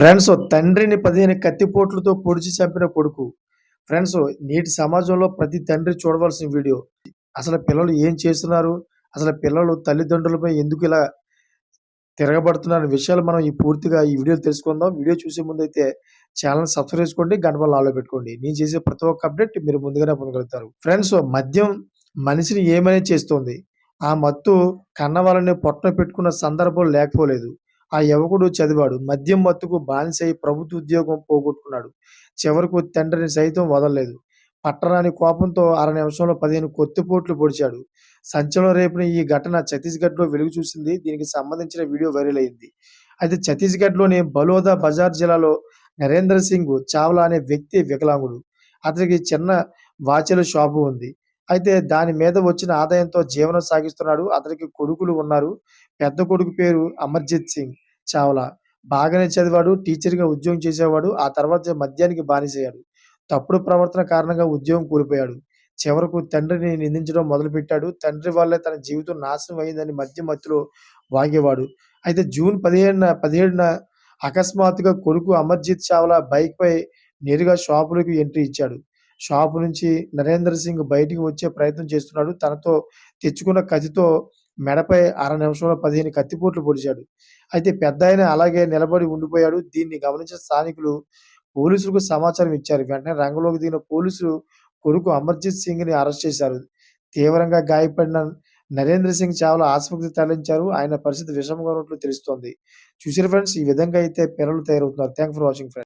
Friends తండ్రిని పదిహేను కత్తిపోట్లతో పొడిచి చంపిన కొడుకు. ఫ్రెండ్స్ నేటి సమాజంలో ప్రతి తండ్రి చూడవలసిన వీడియో. అసలు పిల్లలు ఏం చేస్తున్నారు? అసలు పిల్లలు తల్లిదండ్రులపై ఎందుకు ఇలా తిరగబడుతున్నారు విషయాలు మనం ఈ పూర్తిగా ఈ వీడియో తెలుసుకుందాం. వీడియో చూసే ముందు అయితే ఛానల్ సబ్స్క్రైబ్ చేసుకోండి గంట ఆలో పెట్టుకోండి. నేను చేసే ప్రతి ఒక్క అప్డేట్ మీరు ముందుగానే పొందగలుగుతారు. ఫ్రెండ్స్ మద్యం మనిషిని ఏమని చేస్తుంది? ఆ మత్తు కన్న వాళ్ళని పొట్టన పెట్టుకున్న సందర్భం లేకపోలేదు. ఆ యువకుడు చదివాడు. మద్యం మత్తుకు బానిసై ప్రభుత్వ ఉద్యోగం పోగొట్టుకున్నాడు. చివరకు తండ్రిని సైతం వదలలేదు. పట్టరాని కోపంతో అర నిమిషంలో పదిహేను కొత్తిపోట్లు పొడిచాడు. సంచలనం రేపిన ఈ ఘటన ఛత్తీస్గఢ్లో వెలుగు చూసింది. దీనికి సంబంధించిన వీడియో వైరల్ అయింది. అయితే ఛత్తీస్గఢ్లోని బలోదా బజార్ జిల్లాలో నరేంద్ర సింగ్ చావ్లా అనే వ్యక్తి వికలాంగుడు. అతనికి చిన్న వాచెల షాపు ఉంది. అయితే దాని మీద వచ్చిన ఆదాయంతో జీవనం సాగిస్తున్నాడు. అతనికి కొడుకులు ఉన్నారు. పెద్ద కొడుకు పేరు అమర్జిత్ సింగ్ చావ్లా. బాగానే చదివాడు టీచర్గా ఉద్యోగం చేసేవాడు ఆ తర్వాత మద్యానికి బానిసయ్యాడు. తప్పుడు ప్రవర్తన కారణంగా ఉద్యోగం కోల్పోయాడు. చివరకు తండ్రిని నిందించడం మొదలుపెట్టాడు. తండ్రి వల్లే తన జీవితం నాశనం అయిందని మధ్య మధ్యలో వాగేవాడు. అయితే జూన్ పదిహేడున పదిహేడున అకస్మాత్తుగా కొడుకు అమర్జిత్ చావ్లా బైక్ పై నేరుగా షాపులకు ఎంట్రీ ఇచ్చాడు. షాపు నుంచి నరేంద్ర సింగ్ బయటికి వచ్చే ప్రయత్నం చేస్తున్నాడు. తనతో తెచ్చుకున్న కత్తితో మెడపై అర నిమిషంలో పదిహేను కత్తిపోట్లు పొడిచాడు. అయితే పెద్ద అలాగే నిలబడి ఉండిపోయాడు. దీన్ని గమనించిన స్థానికులు పోలీసులకు సమాచారం ఇచ్చారు. వెంటనే రంగంలోకి దిగిన పోలీసులు కొడుకు అమర్జిత్ సింగ్ని అరెస్ట్ చేశారు. తీవ్రంగా గాయపడిన నరేంద్ర సింగ్ చావల ఆసుపత్రికి తరలించారు. ఆయన పరిస్థితి విషమంగా ఉన్నట్లు తెలుస్తోంది. చూసారు ఫ్రెండ్స్ ఈ విధంగా అయితే పిల్లలు తయారవుతున్నారు. Thank for watching friends.